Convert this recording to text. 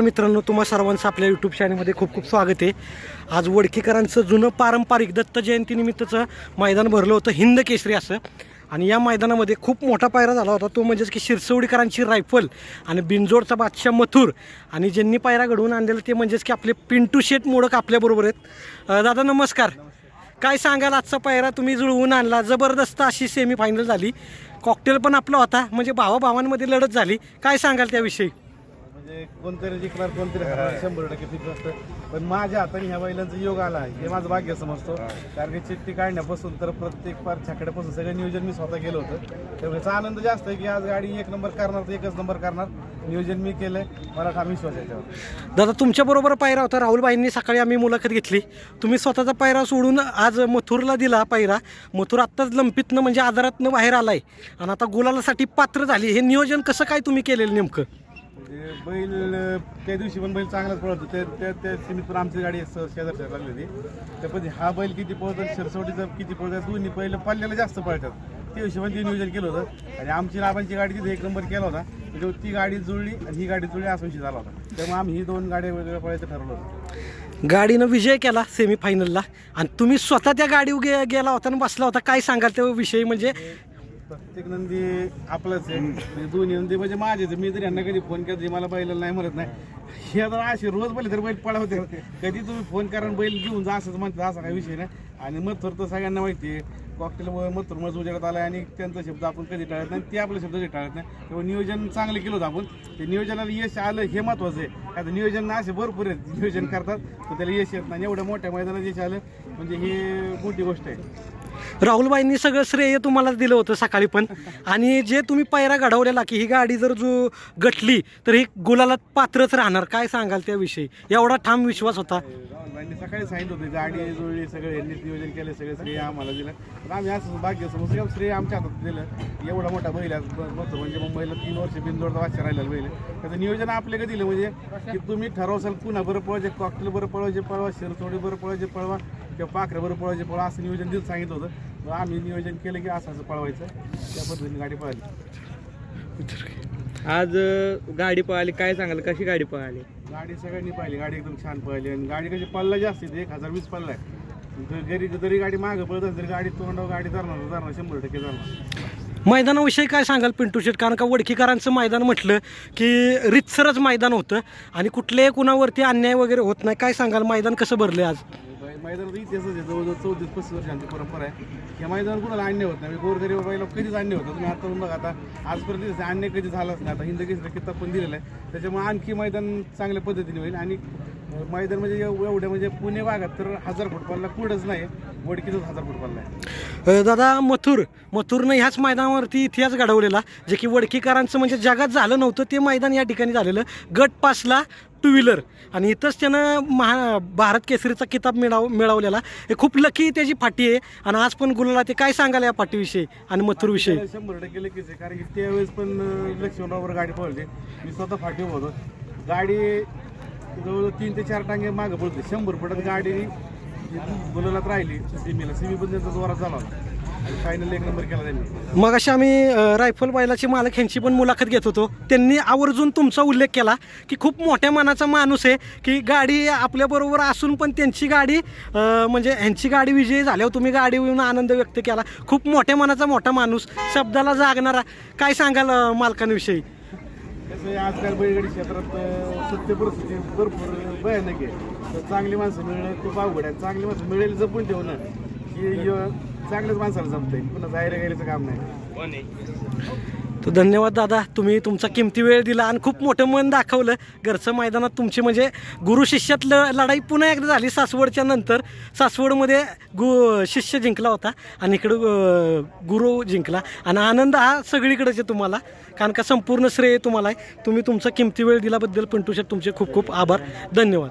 मित्रांनो तुम्हा सर्वांचं आपल्या यूट्यूब चॅनलमध्ये खूप खूप स्वागत आहे. आज वडकीकरांचं जुनं पारंपरिक दत्त जयंतीनिमित्तचं मैदान भरलं होतं हिंद केसरी असं. आणि या मैदानामध्ये खूप मोठा पायरा झाला होता तो म्हणजेच की शिरसवडीकरांची रायफल आणि बिंजोडचा बादशाह मथुर. आणि ज्यांनी पायरा घडवून आणलेलं ते म्हणजेच की आपले पिंटू शेट मोडक आपल्याबरोबर आहेत. दादा नमस्कार. काय सांगाल आजचा पायरा? तुम्ही जुळवून आणला जबरदस्त अशी सेमीफायनल झाली. कॉकटेल पण आपला होता म्हणजे भावाभावांमध्ये लढत झाली. काय सांगाल त्याविषयी? म्हणजे कोणतरी जिंकणार कोणतरी हरणार शंभर टक्के फिक्स असतं. पण माझ्या हाताने ह्या बैलांचा योग आला हे माझं भाग्य समजतो. कारण की चिठ्ठी काढण्यापासून तर प्रत्येक पार छाकड्यापासून सगळं नियोजन मी स्वतः केलं होतं. त्यामुळे याचा आनंद जास्त आहे की आज गाडी एक नंबर करणार तर एकच नंबर करणार. नियोजन मी केलंय. मला ठाम विश्वास आहे त्याच्यावर दादा तुमच्याबरोबर पायरा होता. राहुलबाईंनी सकाळी आम्ही मुलाखत घेतली. तुम्ही स्वतःचा पायरा सोडून आज मथुरला दिला पायरा. मथुर आत्ताच लंपीतनं म्हणजे आजारातनं बाहेर आलाय. आणि आता गुलालासाठी पात्र झाली. हे नियोजन कसं काय तुम्ही केलेलं नेमकं? म्हणजे बैल त्या दिवशी पण बैल चांगलाच पळत होते. त्या त्या त्या सीमित पण आमची गाडी स- शेजारच्या लागली होती. त्या पण हा बैल किती पळतात सरसवटीचा किती पळतात दोन्ही पहिलं पल्ल्याला जास्त पळतात. त्या हिशोबाने ते नियोजन केलं होतं. आणि आमची लाभांची गाडी तिथे एक नंबर केला होता. म्हणजे ती गाडी जुळली आणि ही गाडी जुळली असा विषय झाला होता. त्यामुळे आम्ही ही दोन गाड्या वेगवेगळ्या पळायचं ठरवलं होतं. गाडीनं विजय केला सेमीफायनलला आणि तुम्ही स्वतः त्या गाडीवर गे गेला होता आणि बसला होता. काय सांगाल त्या विषयी? म्हणजे प्रत्येक नंदी आपलाच आहे. म्हणजे दोन्ही नंदी म्हणजे माझेच मी जर यांना कधी फोन केला तरी मला बैलाला नाही म्हणत नाही. हे जर असे रोज बैल तर बैल पळवते कधी तुम्ही फोन करा आणि बैल घेऊन जा असंच म्हणतात असा काही विषय नाही. आणि मथुर तर सगळ्यांना माहिती आहे. कॉकटेल मथुर मज उजेडात आला आणि त्यांचा शब्द आपण कधी टाळत नाही ते आपले शब्द कधी टाळत नाही. तेव्हा नियोजन चांगलं केलं होतं आपण. ते नियोजनाला यश आलं हे महत्वाचं आहे. आता नियोजन असे भरपूर आहेत. नियोजन करतात तर त्याला यश येत नाही. एवढ्या मोठ्या मैदानात यश आलं म्हणजे हे मोठी गोष्ट आहे. राहुलबाईंनी सगळं श्रेय तुम्हाला दिलं होतं सकाळी पण. आणि जे तुम्ही पायरा घडवलेला की ही गाडी जर जो गटली तर ही गुलाला पात्रच राहणार. काय सांगाल त्याविषयी? एवढा ठाम विश्वास होता. राहुलबाईंनी सकाळी सांगितलं होतं गाडी जुळली सगळं यांनी नियोजन केलं सगळं श्रेय आम्हाला दिलं. पण आम्ही असं भाग्य समजून श्रेय आमच्या हातात दिलं. एवढा मोठा बैल आहे, बघतो म्हणजे मुंबईला तीन वर्ष बिनजोडचा वाचा राहिलेला बैल. त्याचं नियोजन आपले का दिलं म्हणजे की तुम्ही ठरवसाल पुन्हा बरं पळवायचे कॉकटेल बरं पळवायचे पळवा शिरतोडी बरं पळवायचे पळवा किंवा पाखरं बरं पळवायचे पळवा असं नियोजन दिलं सांगितलं होतं. मग आम्ही नियोजन केलं की असं असं पळवायचं. त्या पद्धतीने गाडी पळाली. आज अ, गाडी पळाली. काय सांगाल? कशी गाडी पळाली? गाडी सगळ्यांनी पाहिली गाडी एकदम छान पळाली. आणि गाडी कशी पल्ला जास्त आहे, एक हजार वीस पल्ला आहे. जरी जरी गाडी मागं पळत असेल तरी गाडी तोंडावर गाडी धरणार धरणार शंभर टक्के धरणार. मैदानाविषयी काय सांगाल पिंटू शेट? कारण का वडकीकरांचं मैदान म्हटलं की रितसरच मैदान होतं आणि कुठल्याही कुणावरती अन्याय वगैरे होत नाही. काय सांगाल? मैदान कसं भरलं आज? मैदानात इतिहासच आहे. जवळजवळ चौतीस पस्तीस वर्षांची परंपरा आहे. या मैदानात कुणाला अन्य होत नाही. गोरगरीब बाईला कधीच अन्य होतं तुम्ही आता बघा आता आजपर्यंत दिसतं अन्य कधी झालाच नाही. आता हिंद किताब पण दिलेला आहे. त्याच्यामुळे आणखी मैदान चांगल्या पद्धतीने होईल. आणि मैदान म्हणजे एव- एवढ्या म्हणजे पुणे भागात तर हजार फुटबॉलला कुठंच नाही. वडकीतच हजार फूट पडला आहे अ, दादा मथुर. मथुरनं ह्याच मैदानावरती इतिहास घडवलेला जे की वडकीकरांचं म्हणजे जगात झालं नव्हतं ते मैदान या ठिकाणी झालेलं. गट पासला टू व्हीलर आणि इथंच त्यानं महा भारत केसरीचा किताब मिळव मिळवलेला. हे खूप लकी त्याची फाटी आहे. आणि आज पण गुलाला ते काय सांगाल या फाटीविषयी आणि मथुरविषयी? त्याला शंभर टक्के लगेच आहे कारण की त्यावेळेस पण अं, लक्ष्मणराववर गाडी पळते मी स्वतः फाटी होतो. गाडी जवळजवळ तीन ते चार टांगे मागं पळते शंभर फुटात गाडी गुलालात राहिली सीमेला सीमी पण त्यांचा जोरात झाला आणि फायनल एक नंबर केला त्यांनी. मग अशी आम्ही अ, रायफल बैलाचे मालक ह्यांची पण मुलाखत घेत होतो. त्यांनी आवर्जून तुमचा उल्लेख केला की खूप मोठ्या मनाचा माणूस आहे की गाडी आपल्याबरोबर असून पण त्यांची गाडी अ, म्हणजे ह्यांची गाडी विजयी झाल्यावर तुम्ही गाडी येऊन आनंद व्यक्त केला. खूप मोठ्या मनाचा मोठा माणूस शब्दाला जागणारा. काय सांगाल अ, मालकांविषयी? कसं आजकाल बैलगाडी क्षेत्रात सत्य परिस्थिती भरपूर भयानक आहे. तर चांगली माणसं मिळणं खूप अवघड आहे. चांगली माणसं मिळेल जपून ठेवणं की चांगल्याच माणसाला जमतंय. पुन्हा जायला गेल्याचं काम नाही. तर धन्यवाद दादा. तुम्ही तुमचा किमती वेळ दिला आणि खूप मोठं मन दाखवलं. घरचं मैदानात तुमची म्हणजे गुरु शिष्यात ल लढाई पुन्हा एकदा झाली सासवडच्या नंतर. सासवडमध्ये गु शिष्य जिंकला होता आणि इकडं गुरु जिंकला. आणि आनंद हा सगळीकडेच आहे तुम्हाला. कारण का संपूर्ण श्रेय तुम्हाला आहे. तुम्ही तुमचा किमती वेळ दिल्याबद्दल पिंटू शेठ तुमचे खूप खूप आभार. धन्यवाद.